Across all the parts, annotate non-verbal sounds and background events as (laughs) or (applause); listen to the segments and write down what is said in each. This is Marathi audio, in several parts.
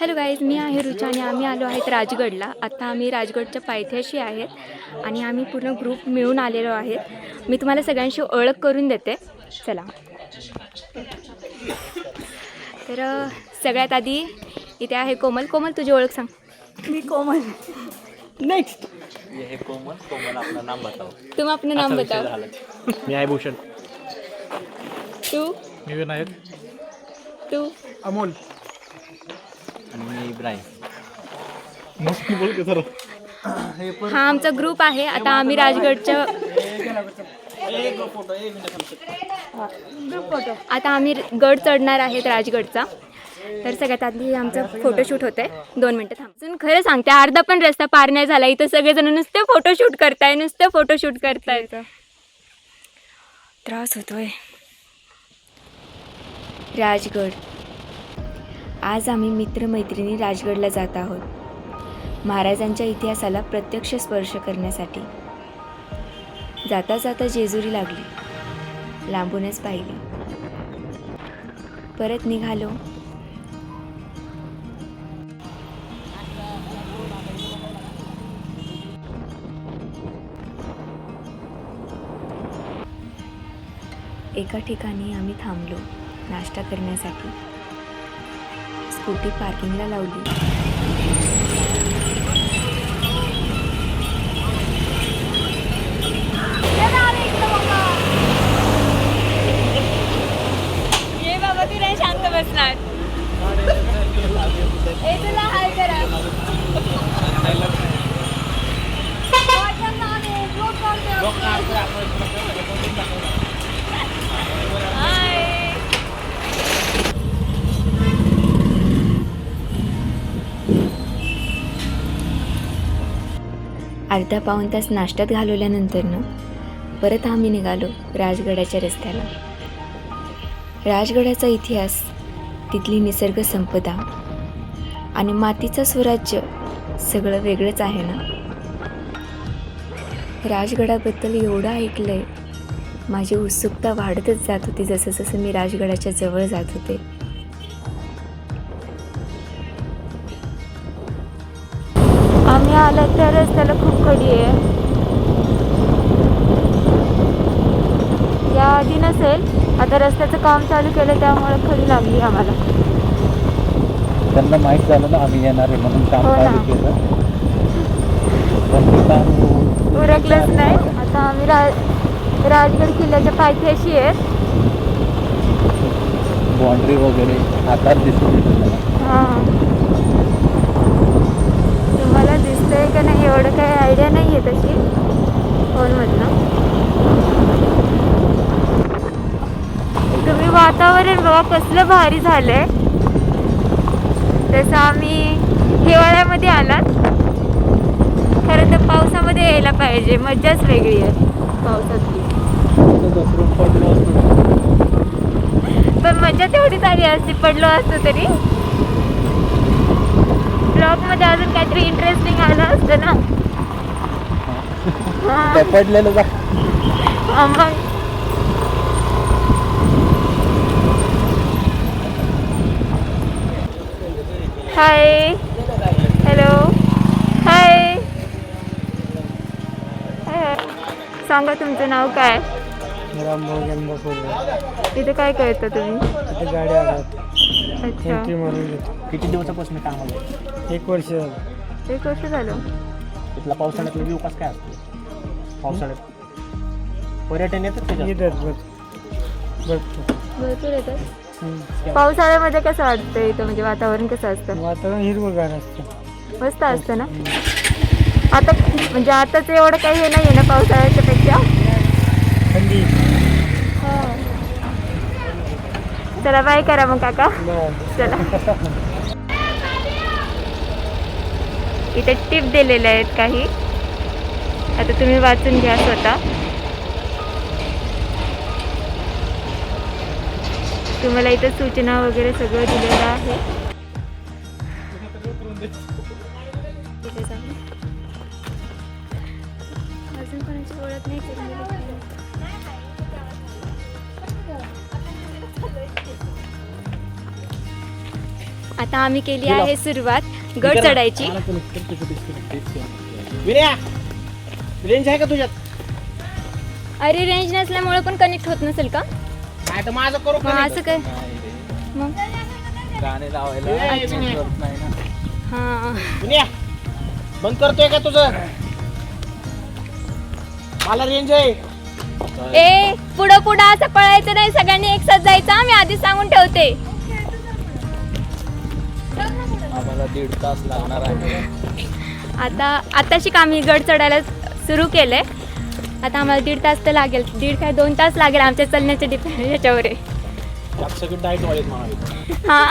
हॅलो गाईज मी आहे रुचा आणि आम्ही आलो आहेत राजगडला. आता आम्ही राजगडच्या पायथ्याशी आहेत आणि आम्ही पूर्ण ग्रुप मिळून आलेलो आहेत. मी तुम्हाला सगळ्यांशी ओळख करून देते. चला. तर सगळ्यात आधी इथे आहे कोमल. कोमल तुझी ओळख सांग. मी कोमल. नेक्स्ट ये है कोमल. कोमल अपना नाम बताओ तुम अपना नाम बताओ. मी आहे भूषण. तू? मी विनायक. तू? अमोल. आणि मी इब्राहिम हा आमचा ग्रुप आहे. आता आम्ही राजगडच्या आता आम्ही गड चढणार आहेत राजगडचा. तर सगळ्यात आधी आमचं फोटोशूट होत आहे दोन मिनटं थांब. अजून खरं सांगते अर्धा पण रस्ता पार नाही झाला. इथं सगळेजण नुसते फोटोशूट करताय नुसते फोटोशूट करताय. त्रास होतोय. राजगड. आज आम्ही मित्रमैत्रिणी राजगडला जात आहोत. महाराजांच्या इतिहासाला प्रत्यक्ष स्पर्श करण्यासाठी. जाता जाता जेजुरी लागली. लांबूनच पाहिली. परत निघालो. एका ठिकाणी आम्ही थांबलो नाश्ता करण्यासाठी. स्कूटी पार्किंगला लावली. ये बाबा शांत बसणार. ए तुला अर्धा पाऊण तास नाश्त्यात घालवल्यानंतरनं परत आम्ही निघालो राजगडाच्या रस्त्याला. राजगडाचा इतिहास तिथली निसर्ग संपदा आणि मातीचं स्वराज्य सगळं वेगळंच आहे ना? राजगडाबद्दल एवढं ऐकलंय माझी उत्सुकता वाढतच जात होती जसं जसं मी राजगडाच्या जवळ जात होते. आम्ही आलो त्या रस्त्याला खूप खडी आहे. या आधी नसेल आता रस्त्याचं काम चालू केलं त्यामुळे खडी लागली आम्हाला. त्यांना माहीत झालं ना आम्ही येणार आहे म्हणून काम हो ना. चालू केलं. पण ते काम उरकलंच नाही. आता आम्ही रा राजगड किल्ल्याच्या पायथ्याशी आहे बाउंड्री वगैरे आकार दिसून येतो. मला. हां तुम्हाला दिसतंय का नाही एवढं काही आयडिया नाही आहे तशी. फोनमधनं. तुम्ही वातावरण बघा कसलं भारी झालंय. तसं आम्ही हिवाळ्यामध्ये आलात. खरं तर पावसामध्ये यायला पाहिजे मज्जाच वेगळी आहे. पावसातली. पण मजा तेवढीच आली असती पडलो असतो तरी. ब्लॉगमध्ये अजून काहीतरी इंटरेस्टिंग आलं असतं ना. (laughs) हा, पडलेलं जा. हा, मग. हाय हॅलो हाय सांगा तुमचं नाव काय? जन्म इथे काय करता तुम्ही? गाड्या आल्यात अच्छा. एंट्री मारून घेतो किती दिवसापासून कामाला? एक वर्ष झालं. एक वर्ष झालं. इथला पावसाळ्यातला कसा काय असतो? पावसाळ्यात. पर्यटन येतात त्याच्यात येतात बघ बघतो भरपूर येतात. पावसाळ्यामध्ये कसं वाटतं इथं? म्हणजे वातावरण कसं असतं? वातावरण हिरवंगार असतं. मस्त असतं ना? आता म्हणजे आताच एवढं काही हे नाही आहे ना पावसाळ्याच्या पेक्षा थंडी. चला बाय करा मग काका. चला इथे टिप दिलेल्या आहेत काही आता तुम्ही वाचून घ्या स्वतः तुम्हाला इथं सूचना वगैरे सगळं दिलेलं आहे आता आम्ही केली आहे सुरुवात. गड चढायची. रेंज आहे का तुझ्यात? अरे रेंज नसल्यामुळे पण कनेक्ट होत नसेल का? माझं करू असं काय मग? गाणे लावायला हां. बंद करतोय का तुझं? मला रेंज आहे. ए पुढं पुढं असं पळायचं नाही. सगळ्यांनी एक साथ जायचं. आम्ही आधीच सांगून ठेवते. दीड तास लागणार आहे. आता आताशी आम्ही गड चढायला सुरू केलंय? आता आम्हाला दीड तास तर लागेल. दीड काय दोन तास लागेल आमच्या चलण्याचे डिपेंड याच्यावर आहे सगळे वाढेल हा.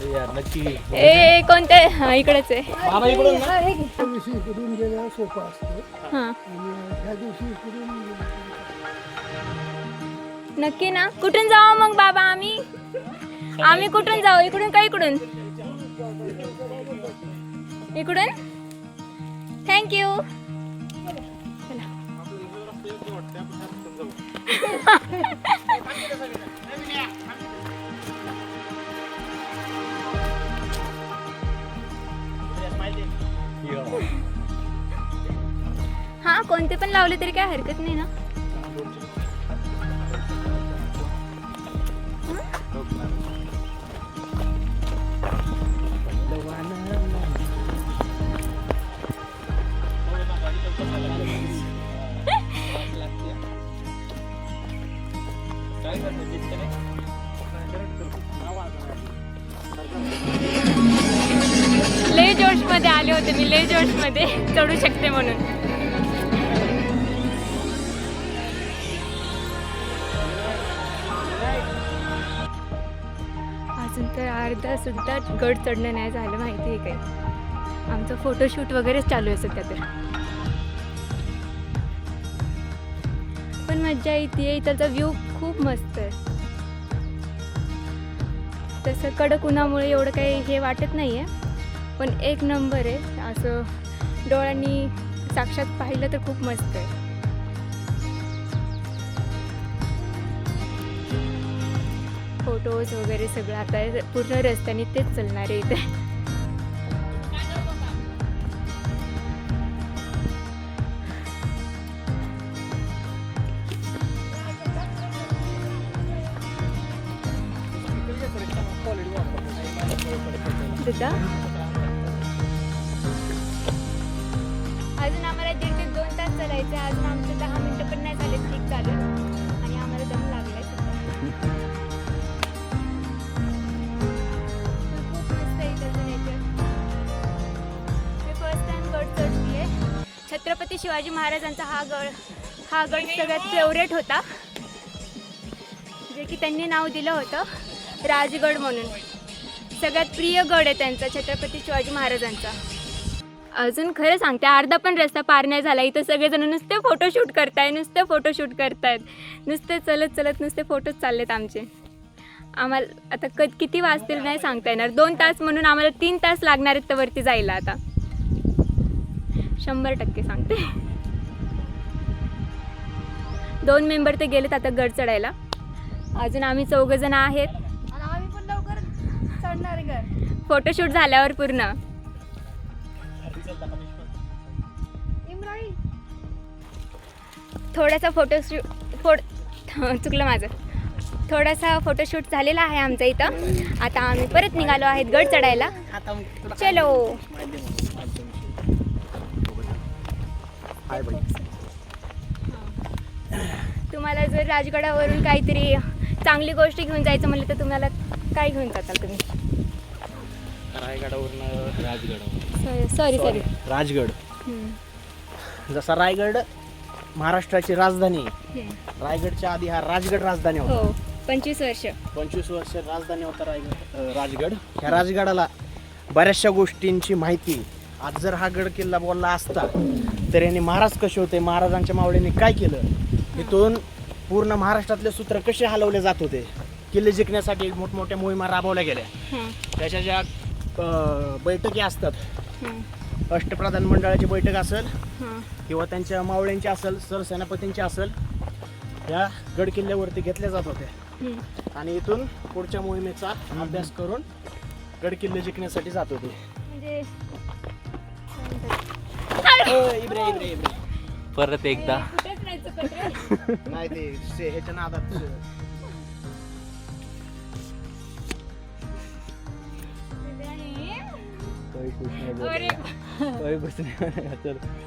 हे यार नक्की. ए कोणते? हा इकडेच आहे. बाबा इकडून ना? दिवशी इकडून गेल्यावर सोपं असतं. हा. आणि ह्या दिवशी इकडून नक्की ना? कुठून जाऊ मग बाबा आम्ही? आम्ही कुठून जाऊ? इकडून का इकडून? इकडून? थँक्यू (laughs) हा कोणते पण लावले तरी काय हरकत नाही ना? ले जोशमध्ये आले होते मी ले जोशमध्ये चढू शकते म्हणून. अजून तर अर्धा सुद्धा गड चढणं नाही झालं माहिती आहे काय? आमचं फोटोशूट वगैरेच चालू आहे सध्या तर. पण मज्जा येते इथलचा व्ह्यू खूप मस्त आहे. तसं कडक उन्हामुळे एवढं काही हे वाटत नाही आहे पण एक नंबर आहे. असं डोळ्यांनी साक्षात पाहिलं तर खूप मस्त आहे. फोटोज वगैरे सगळं आता पूर्ण रस्त्याने तेच चालणार आहे इथे. शिवाजी महाराजांचा हा गड हा गड सगळ्यात फेवरेट होता. जे की त्यांनी नाव दिलं होतं राजगड म्हणून. सगळ्यात प्रिय गड आहे त्यांचा छत्रपती शिवाजी महाराजांचा. अजून खरं सांगते अर्धा पण रस्ता पार नाही झाला. इथं सगळेजण नुसते फोटोशूट करताय नुसते फोटोशूट करतायत. नुसते चलत चलत नुसते फोटोज चाललेत आमचे. आम्हाला आता क किती वाजतील नाही सांगता येणार. दोन तास म्हणून आम्हाला तीन तास लागणार आहेत तर वरती जायला आता. शंभर टक्के सांगते. दोन मेंबर ते गेलेत आता गड चढायला. अजून आम्ही चौघजण आहेत. आम्ही पण लवकर चढणार आहे घर फोटोशूट झाल्यावर पूर्ण. इम्राई थोडासा फोटोशूट फोट चुकलं माझं. थोडासा फोटोशूट झालेला आहे आमचा इथं. आता आम्ही परत निघालो आहेत गड चढायला. चलो. हाय बाई. तुम्हाला जर राजगडावरून काहीतरी चांगली गोष्ट घेऊन जायचं म्हणलं तर तुम्हाला काय घेऊन जाताल तुम्ही? रायगडावरनं राजगड सॉरी सॉरी राजगड. जसा रायगड महाराष्ट्राची राजधानी आहे. रायगडच्या आधी हा राजगड राजधानी होता. हो पंचवीस वर्ष. पंचवीस वर्ष राजधानी होता रायगड. अं, राजगड? ह्या राजगडाला बऱ्याचशा गोष्टींची माहिती आज जर हा गड किल्ला बोलला असता तर यांनी महाराज कसे होते? महाराजांच्या मावळ्यांनी काय केलं? इथून पूर्ण महाराष्ट्रातले सूत्र कसे हलवले जात होते? किल्ले जिंकण्यासाठी मोठमोठ्या मोहिमा राबवल्या गेल्या. हां. त्याच्या ज्या बैठकी असतात हां. अष्टप्रधान मंडळाची बैठक असेल हां. किंवा त्यांच्या मावळ्यांची असेल सरसेनापतींची असेल या गड किल्ल्यावरती घेतल्या जात होत्या. आणि इथून पुढच्या मोहिमेचा अभ्यास करून गड किल्ले जिंकण्यासाठी जात होते. परत एकदा. नाही ते शे- ह्याच्या नादात इब्राहिम. नहीं अरे. कोई कुछ नहीं. चलो.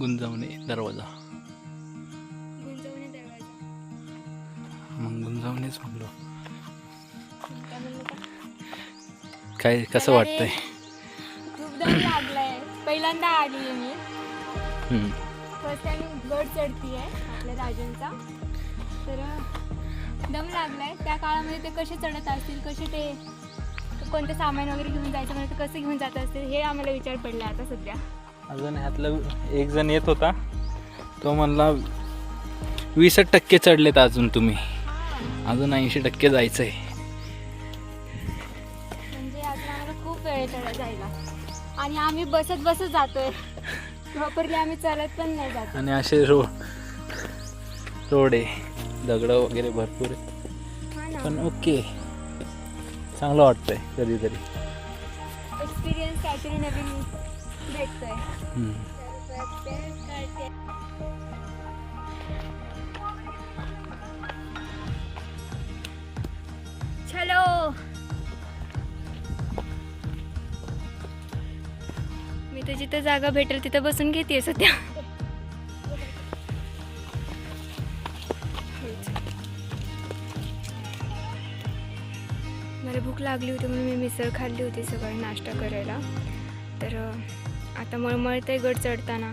गुंजवणे दरवाजा. मग गुंजवणेच म्हणलो. काय कसं वाटतंय? खूप दम लागलाय. पहिल्यांदा आली मी. फर्स्ट टाइम गड चढती आहे आपल्या राजांचा तर दम लागलाय. त्या काळामध्ये ते कसे चढत असतील कसे ते कोणतं सामान वगैरे घेऊन जायचं म्हणजे कसं घेऊन जात असतील हे आम्हाला विचार पडला आता सध्या. अजून ह्यातलं एक जण येत होता. तो म्हणला वीस टक्के चढलेत अजून तुम्ही. अजून ऐंशी टक्के जायचं आहे म्हणजे आम्हाला खूप वेळ चढ जायला. आणि आम्ही बसत बसत जातोय. प्रॉपरली आम्ही चालत पण नाही जात. आणि असे रोड रोड आहे दगडं वगैरे भरपूर आहे पण ओके. चांगलं वाटतंय कधीतरी. एक्सपिरियन्स काहीतरी नवीन. भेटतोय. चलो. मी तर जिथं जागा भेटेल तिथं बसून घेते सध्या. मला भूक लागली होती म्हणून मी मिसळ खाल्ली होती सकाळी नाश्ता करायला. तर आता मळमळतंय गड चढताना.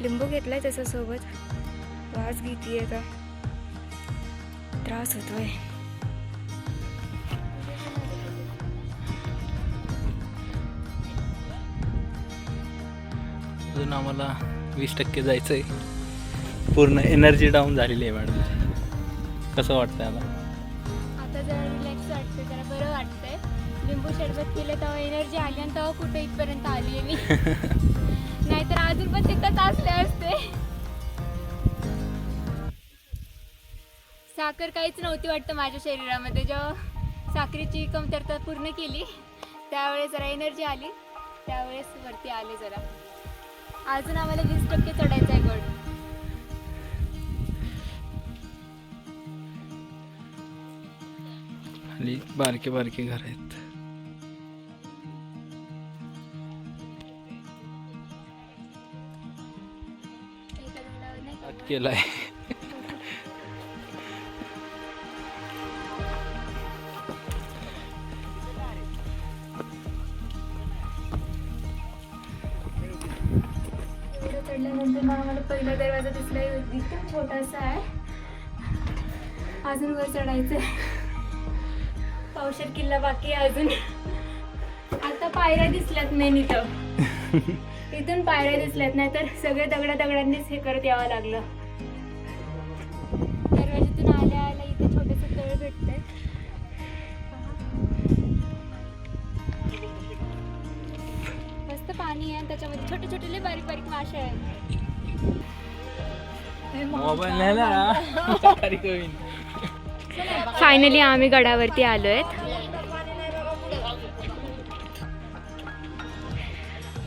लिंबू घेतलाय त्याच्यासोबत. वास घेते आता. त्रास होतोय. अजून आम्हाला वीस टक्के जायचं आहे पूर्ण एनर्जी डाऊन झालेली आहे मॅडम कसं वाटतंय आता आता जरा रिलॅक्स वाटतंय जरा बरं वाटतंय. लिंबू सरबत पिलं तेव्हा एनर्जी आली आणि तेव्हा कुठे इथपर्यंत आली आहे मी. (laughs) नाहीतर अजून पण तिथंच असले असते. साखर काहीच नव्हती वाटतं माझ्या शरीरामध्ये. जेव्हा साखरेची कमतरता पूर्ण केली त्यावेळेस जरा एनर्जी आली. त्यावेळेस वरती आले जरा. अजून आम्हाला वीस टक्के चढायचं आहे गड. खाली बारके बारके घर आहेत. झाडावर नाही का? केलाय. एवढं चढल्यानंतर मग आम्हाला पहिला दरवाजा दिसला एकदम छोटासा आहे. अजून वर चढायचं किल्ला बाकी आहे अजून. आता पायऱ्या दिसल्यात मेन इथं. (laughs) इथून पायऱ्या दिसल्यात नाही तर सगळे दगडा दगडांनीच हे करत यावं लागलं. पाणी आहे आणि त्याच्यामध्ये छोटे छोटे लय बारीक बारीक मासे आहेत. मोबाईल नाही ना. तारीख होईल. फायनली आम्ही गडावरती आलो आहेत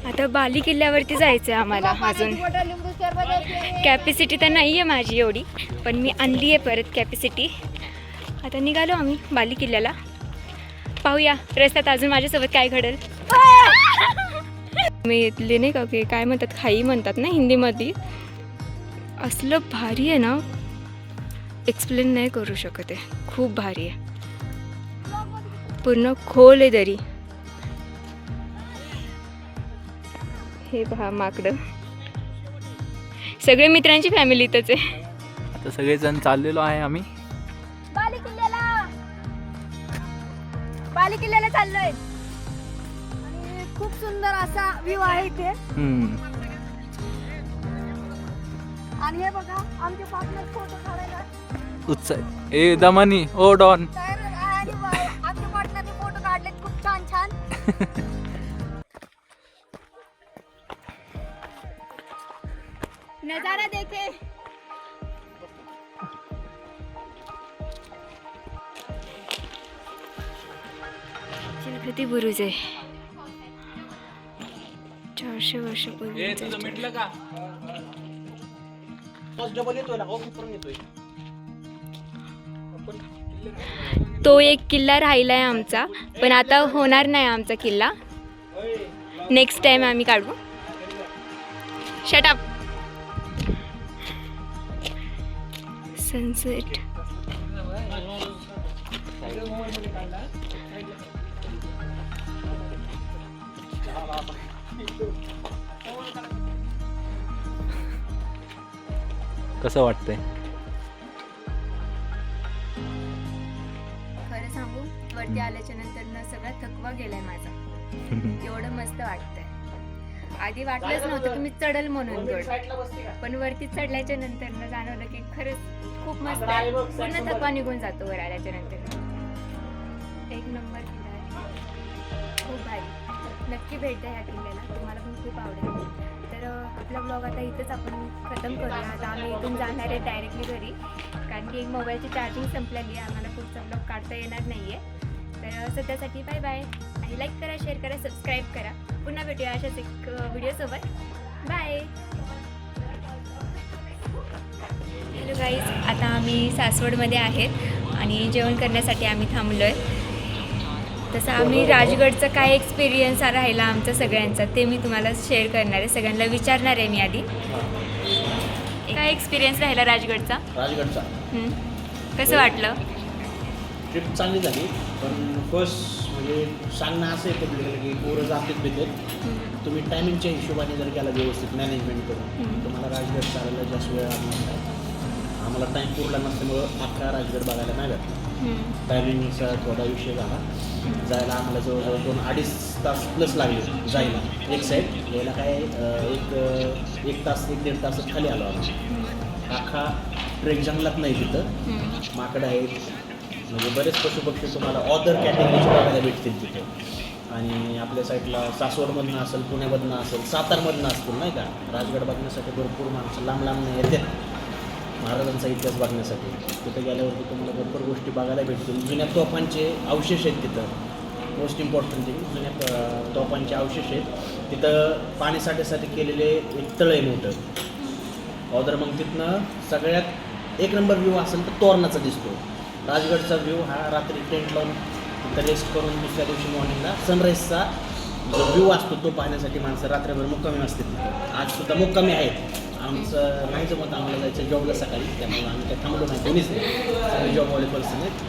आता बाली किल्ल्यावरती जायचं आहे आम्हाला अजून. कॅपॅसिटी तर नाही आहे माझी एवढी पण मी आणली आहे परत कॅपॅसिटी आता निघालो आम्ही बाली किल्ल्याला. पाहूया रस्त्यात अजून माझ्यासोबत काय घडेल. मी इथले नाही का? की काय म्हणतात खाई म्हणतात ना हिंदीमध्ये. असलं भारी आहे ना. एक्सप्लेन नाही करू शकत आहे. खूप भारी आहे. पूर्ण खोल आहे दरी. हे पहा माकडं. सगळे मित्रांची फॅमिली इथंच आहे. आता सगळेजण चाललेलो आहे आम्ही. बाली किल्ल्याला. बाली किल्ल्याला चाललोय. खूप सुंदर असा व्ह्यू आहे इथे. हम्म. आणि हे बघा आमचे पार्टनर फोटो काढायला. उत्साह. ए दमानी ओ डॉन तयार आहे आणि वा- आमच्या पार्टनरने फोटो काढले खूप छान छान. नजारा देखे. चिलखती बुरुज. आहे चारशे वर्षापूर्वी का? फर्स्ट डबल येतोय ना कुठून येतोय तो एक किल्ला राहिला आहे आमचा पण आता होणार नाही आमचा किल्ला. नेक्स्ट टाइम आम्ही काढू. शटअप सनसेट कसं वाटतंय? खरं सांगू वरती आल्याच्यानंतर ना सगळा थकवा गेलाय माझा. (laughs) एवढं मस्त वाटतंय. आधी वाटलंच नव्हतं की मी चढल म्हणून गड. पण वरती चढल्याच्या नंतर ना जाणवलं की खरंच खूप मस्त आहे पूर्ण थकवा निघून जातो वर आल्याच्यानंतर एक नंबर खूप भारी. नक्की भेट द्या ह्या किल्ल्याला. तुम्हाला पण खूप आवडेल. तर आपला ब्लॉग आता इथंच आपण खतम करूया. आता आम्ही इथून जाणार आहे डायरेक्टली घरी. कारण की मोबाईलची चार्जिंग संपलेली आहे. आम्हाला पुढचा ब्लॉग काढता येणार नाही आहे तर सध्यासाठी बाय बाय आणि लाईक करा शेअर करा सबस्क्राईब करा. पुन्हा भेटूया अशाच एक व्हिडिओसोबत बाय हॅलो गाईज आता आम्ही सासवडमध्ये आहेत. आणि जेवण करण्यासाठी आम्ही थांबलो आहे तसं आम्ही राजगडचा काय एक्सपिरियन्स राहिला आमचा सगळ्यांचा ते मी तुम्हाला शेअर करणार आहे. सगळ्यांना विचारणार आहे मी आधी. काय एक्सपिरियन्स राहिला राजगडचा? राजगडचा. हं? कसं वाटलं? ट्रिप चांगली झाली पण फर्स्ट म्हणजे सांगणं असं आहे पब्लिकला की पोरं जातात भेटत तुम्ही टायमिंगच्या हिशोबाने जर केला व्यवस्थित मॅनेजमेंट करून हम्म. तुम्हाला राजगड चालायला जास्त वेळ लागणार नाही. आम्हाला टाईम पुरला नसल्यामुळं अख्खा राजगड बघायला नाही भेटला. टायमिंगचा थोडा विषय झाला. जायला आम्हाला जवळजवळ दोन अडीच तास प्लस लागले जायला. एक साईड यायला काय एक एक तास एक दीड तासात खाली आलो आम्ही. अख्खा ट्रेक जंगलात नाही तिथं. माकडं आहेत. म्हणजे बरेच पशुपक्षी तुम्हाला ऑदर कॅटेगरीचे बघायला भेटतील तिथे. आणि आपल्या साईडला सासवडमधनं असेल पुण्यामधनं असेल सातारमधनं असतील नाही का? राजगड बघण्यासाठी भरपूर माणसं लांब लांब येतात. महाराजांचा इतिहास बघण्यासाठी. तिथं गेल्यावरती तुम्हाला भरपूर गोष्टी बघायला भेटतील. जुन्या तोफांचे अवशेष आहेत तिथं. मोस्ट इम्पॉर्टंट जुन्या तोफांचे अवशेष आहेत. तिथं पाणीसाठ्यासाठी केलेले एक तळ आहे मोठं. हो, ऑदर मग तिथनं सगळ्यात एक नंबर व्ह्यू असेल तर तोरणाचा दिसतो. राजगडचा व्ह्यू हा रात्री टेंट लावून तिथं रेस्ट करून दुसऱ्या दिवशी मॉर्निंगला सनराईजचा जो व्ह्यू असतो तो पाहण्यासाठी माणसं रात्रभर मुक्कामी असते तिथे. आजसुद्धा मुक्कामी आहेत. आमचं नाही जमत आम्हाला जायचं जॉबला सकाळी. त्यामुळे आम्ही काय थांबलो नाही. कोणीच नाही. सगळे जॉबवाले पर्सन आहेत.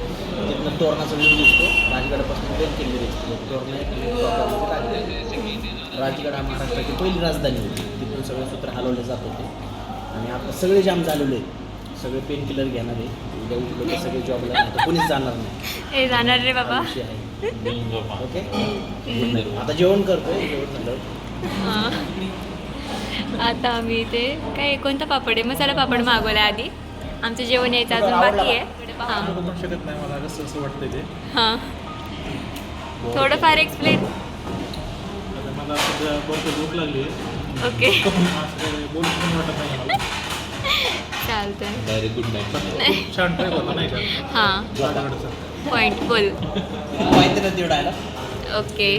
तिथनं तोरणाचा व्ह्यू दिसतो राजगडापासून ट्रेन केलेली दिसते तोरणा राजगड. हा महाराष्ट्राची पहिली राजधानी होती. तिथून सगळे सूत्र हलवले जात होते. आणि आता सगळे जाम झालेले आहेत. सगळे पेन किलर घेणार आहे उद्या उठले की सगळे जॉबला आता कोणीच जाणार नाही. हे जाणार रे बाबा. ओके (laughs) आता जेवण करतोय. जेवण झालं हां. आता आम्ही ते काय कोणता पापड आहे? मसाला पापड मागवला आधी. आमचं जेवण यायचं अजून बाकी आहे. हां. हां. थोडंफार एक्सप्लेन आता मला सध्या बरं भूक लागली. आहे ओके (laughs) चालतंय. नाही. हां. पॉईंट बोल. माहिती ना तेवढा ओके.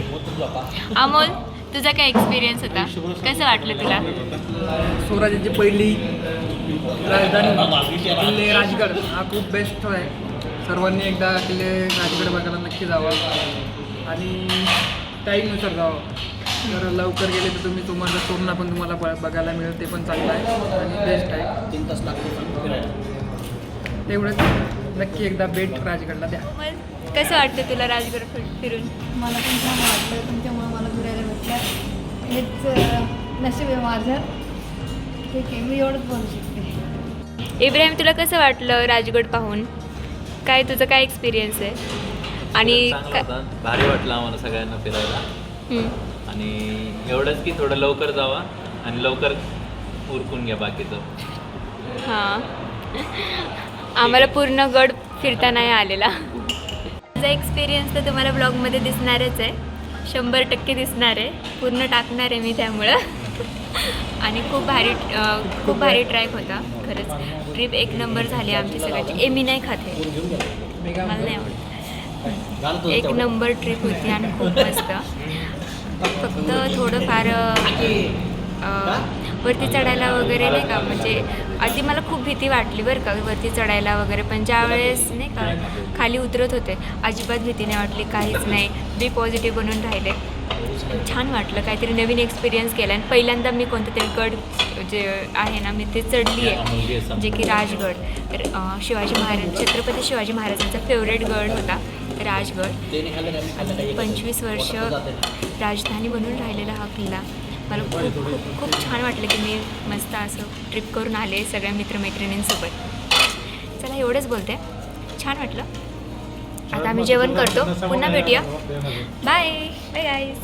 अमोल? तुझा काय एक्सपिरियन्स होता? कसं वाटलं तुला? स्वराज्याची पहिली राजधानी किल्ले राजगड. हा खूप बेस्ट आहे. सर्वांनी एकदा किल्ले राजगड बघायला नक्की जावं. आणि टाईमनुसार जावं. जर लवकर गेले तर तुम्ही तुम्हाला तोरणा पण तुम्हाला ब- बघायला मिळेल ते पण चांगलं आहे आणि बेस्ट आहे. तीन तास फिरायला. तेवढंच नक्की एकदा भेट राजगडला द्या. कसं वाटतं तुला राजगड फि- फिरून? मला पण छान वाटलं. तुमच्यामुळे हेच नशीब आहे माझं. ठीक आहे मी एवढंच बोलू शकते. इब्राहिम तुला कसं वाटलं राजगड पाहून? काय तुझं काय एक्सपिरियन्स आहे? आणि भारी वाटलं आम्हाला सगळ्यांना फिरायला. हम्म. आणि एवढंच की थोडं लवकर जावा आणि लवकर उरकून घ्या बाकीचं. हां. आम्हाला पूर्ण गड फिरता नाही आलेला. (laughs) माझा एक्सपिरियन्स तर तुम्हाला ब्लॉगमध्ये दिसणारच आहे. शंभर टक्के दिसणार आहे. पूर्ण टाकणार आहे मी त्यामुळं. आणि खूप भारी खूप भारी ट्रॅक होता खरंच. ट्रिप एक नंबर झाली आमची सगळ्याची. ए मी नाही खाते मला नाही आवडत. एक नंबर ट्रिप होती आणि खूप मस्त. फक्त थोडंफार वरती चढायला वगैरे नाही का म्हणजे आधी मला खूप भीती वाटली बरं का वरती चढायला वगैरे. पण ज्यावेळेस नाही का खाली उतरत होते अजिबात भीती नाही वाटली काहीच नाही. बी पॉझिटिव्ह बनून राहिले. छान वाटलं काहीतरी नवीन एक्सपिरियन्स केला. आणि पहिल्यांदा मी कोणतं तरी गड जे आहे ना मी ते चढली आहे जे की राजगड. तर शिवाजी महाराज छत्रपती शिवाजी महाराजांचा फेवरेट गड होता राजगड. पंचवीस वर्ष राजधानी बनून राहिलेला हा किल्ला. मला खूप खूप खूप छान वाटलं की मी मस्त असं ट्रिप करून आले सगळ्या मित्रमैत्रिणींसोबत. चला एवढंच बोलते. छान वाटलं. आता आम्ही जेवण करतो. पुन्हा भेटूया. Bye bye guys